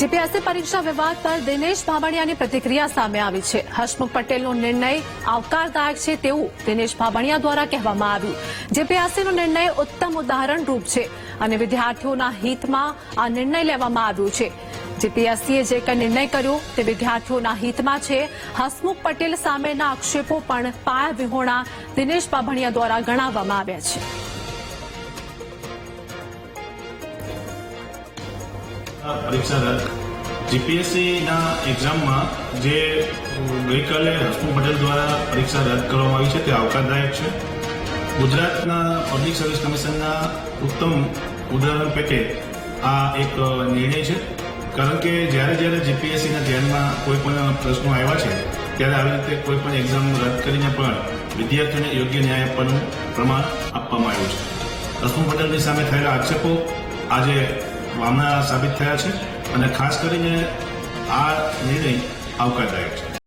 GPSC પરીક્ષા વિવાદ પર દિનેશ બાબણિયાની પ્રતિક્રિયા સામે આવી છે. હસમુખ પટેલનો નિર્ણય આવકારદાયક છે તેવું દિનેશ બાબણિયા દ્વારા કહેવામાં આવ્યું. જીપીએસસીનો નિર્ણય ઉત્તમ ઉદાહરણ રૂપ છે અને વિદ્યાર્થીઓના હિતમાં આ નિર્ણય લેવામાં આવ્યો છે. જીપીએસસીએ જે કંઈ નિર્ણય કર્યો તે વિદ્યાર્થીઓના હિતમાં છે. હસમુખ પટેલ સામેના આક્ષેપો પણ પાયા વિહોણા દિનેશ બાબણિયા દ્વારા ગણાવવામાં આવ્યા છે. પરીક્ષા રદ. જીપીએસસીના એક્ઝામમાં જે ગઈકાલે હસમુખ પટેલ દ્વારા પરીક્ષા રદ કરવામાં આવી છે, તે આવકારદાયક છે. ગુજરાતના પબ્લિક સર્વિસ કમિશનના ઉત્તમ ઉદાહરણ પેટે આ એક નિર્ણય છે. કારણ કે જ્યારે જ્યારે જીપીએસસીના ધ્યાનમાં કોઈ પણ પ્રશ્નો આવ્યા છે, ત્યારે આવી રીતે કોઈ પણ એક્ઝામ રદ કરીને પણ વિદ્યાર્થીઓને યોગ્ય ન્યાય આપવાનું પ્રમાણ આપવામાં આવ્યું છે. હસમુખ પટેલની સામે થયેલા આક્ષેપો આજે વામણા સાબિત થયા છે અને ખાસ કરીને આ નિર્ણય આવકારદાયક છે.